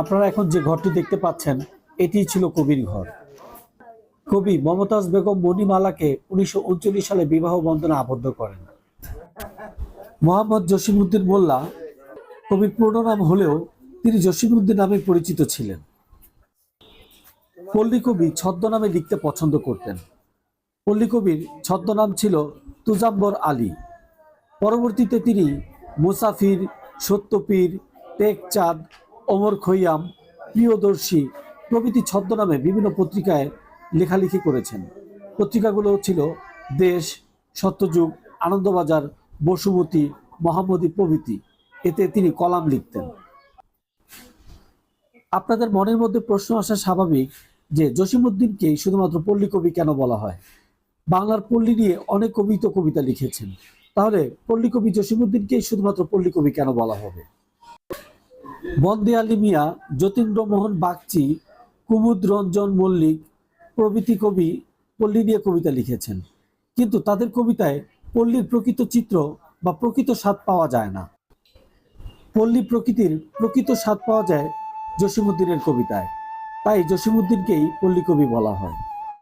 আপনারা এখন যে ঘরটি দেখতে পাচ্ছেন এটি ছিল কবির ঘর। কবি মমতাজ বেগম মণিমালাকে উনিশশো উনচল্লিশ সালে বিবাহ বন্ধনে আবদ্ধ করেন। মোহাম্মদ জসিমউদ্দিন মোল্লা কবির পূর্ণ নাম হলেও তিনি জসিমউদ্দিন নামে পরিচিত ছিলেন। পল্লী কবি ছদ্মনামে লিখতে পছন্দ করতেন। পল্লী কবির ছদ্মনাম ছিল তুজাম্বর আলী। পরবর্তীতে তিনি মুসাফির, সত্যপীর, টেকচাঁদ ওমর খৈয়াম, প্রিয়দর্শী, প্রভৃতি ছদ্মনামে বিভিন্ন পত্রিকায় লেখালেখি করেছেন। পত্রিকাগুলো ছিল দেশ, সত্যযুগ, আনন্দবাজার, বসুমতী মহামদী প্রভৃতি। এতে তিনি কলাম লিখতেন। আপনাদের মনের মধ্যে প্রশ্ন আসা স্বাভাবিক যে জসিমউদ্দিনকে শুধুমাত্র পল্লী কবি কেন বলা হয়? বাংলার পল্লী নিয়ে অনেক কবি তো কবিতা লিখেছেন। তাহলে পল্লী কবি জসিমউদ্দিনকে শুধুমাত্র পল্লী কবি কেন বলা হবে? বন্দে আলী মিয়া যতীন্দ্র মোহন বাগচি কুমুদ রঞ্জন মল্লিক প্রভৃতি কবি পল্লী নিয়ে কবিতা লিখেছেন। কিন্তু তাদের কবিতায় পল্লীর প্রকৃত চিত্র বা প্রকৃত স্বাদ পাওয়া যায় না। পল্লী প্রকৃতির প্রকৃত স্বাদ পাওয়া যায় জসীমুদ্দিনের কবিতায়। তাই জসিমুদ্দিনকেই পল্লী কবি বলা হয়।